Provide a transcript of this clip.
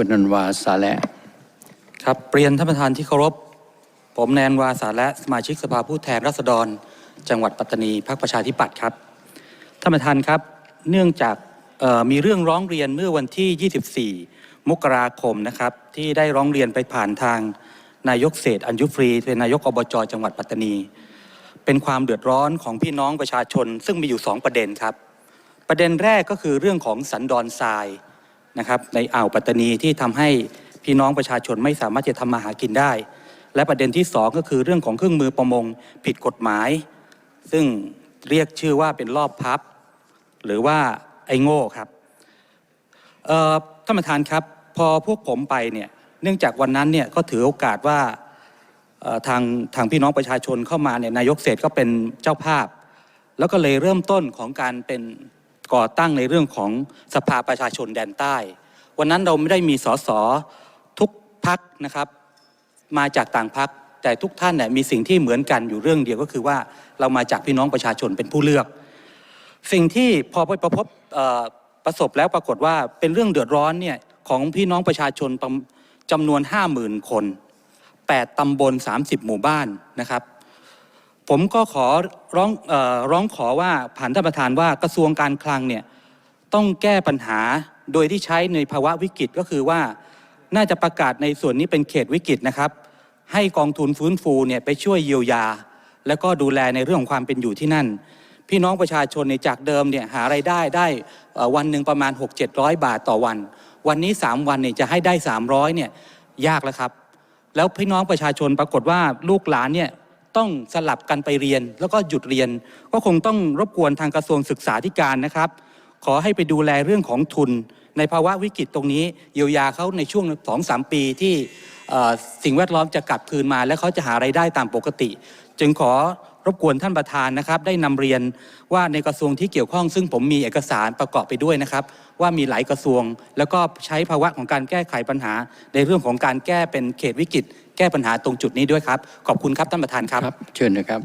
คุณนันวาสาและครับเรียนท่านประธานที่เคารพ ผมแนนวาสาและสมาชิกสภาผู้แทนราษฎร จังหวัดปัตตานีพรรคประชาธิปัตย์ครับท่านประธานครับเนื่องจากมีเรื่องร้องเรียนเมื่อวันที่ 24 มกราคมนะครับ ที่ได้ร้องเรียนไปผ่านทางนายกเศษอัญยุฟรีเป็นนายกอบจจังหวัดปัตตานี เป็นความเดือดร้อนของพี่น้องประชาชน ซึ่งมีอยู่ 2 ประเด็นครับ ประเด็นแรกก็คือเรื่องของสันดอนทราย นะครับในอ่าวปัตตานีที่ทำให้พี่น้องประชาชนไม่สามารถจะทำมาหากินได้ และประเด็นที่สองก็คือเรื่องของเครื่องมือประมงผิดกฎหมาย ซึ่งเรียกชื่อว่าเป็นรอบพับ หรือว่าไอ้โง่ครับท่านประธานครับ พอพวกผมไปเนี่ยเนื่องจากวันนั้นเนี่ยก็ถือโอกาสว่าทางทางพี่น้องประชาชนเข้ามาเนี่ยนายกเศรษฐก็เป็นเจ้าภาพ แล้วก็เลยเริ่มต้นของการเป็น ก่อตั้งในเรื่องของสภาประชาชนแดนใต้ วันนั้นเราไม่ได้มีสสทุกพักนะครับมาจากต่างพักแต่ทุกท่านเนี่ยมีสิ่งที่เหมือนกันอยู่เรื่องเดียวก็คือว่าเรามาจากพี่น้องประชาชนเป็นผู้เลือก สิ่งที่พอไปประพบประสบแล้วปรากฏว่าเป็นเรื่องเดือดร้อนเนี่ยของพี่น้องประชาชนจำนวน 50,000 คน 8 ตำบล 30 หมู่บ้านนะครับ ผมก็ขอร้องออร้องขอว่าผ่านท่านประธานว่ากระทรวงการคลังเนี่ยต้องแก้ปัญหาโดยที่ใช้ในภาวะวิกฤตก็คือว่าน่าจะประกาศในส่วนนี้เป็นเขตวิกฤตนะครับ ให้กองทุนฟื้นฟูเนี่ยไปช่วยเยียวยา แล้วก็ดูแลในเรื่องของความเป็นอยู่ที่นั่น พี่น้องประชาชนในจากเดิมเนี่ยหาไรายได้ได้วันหนึ่งประมาณ 6-700 บาทต่อวัน วันนี้ 3 วันเนี่ยจะให้ได้ 300เนี่ยยากแล้วครับ แล้วพี่น้องประชาชนปรากฏว่าลูกหลานเนี่ย ต้องสลับกันไปเรียน แล้วก็หยุดเรียน ก็คงต้องรบกวนทางกระทรวงศึกษาธิการนะครับ ขอให้ไปดูแลเรื่องของทุน ในภาวะวิกฤตตรงนี้ เยียวยาเขาในช่วงสองสามปีที่สิ่งแวดล้อมจะกลับคืนมา และเขาจะหาไรายได้ตามปกติ จึงขอ รบกวนท่านประธานนะครับ ได้นำเรียนว่าในกระทรวงที่เกี่ยวข้องซึ่งผมมีเอกสารประกอบไปด้วยนะครับ ว่ามีหลายกระทรวง แล้วก็ใช้ภาวะของการแก้ไขปัญหา ในเรื่องของการแก้เป็นเขตวิกฤต แก้ปัญหาตรงจุดนี้ด้วยครับ ขอบคุณครับท่านประธานครับครับเชิญนะครับ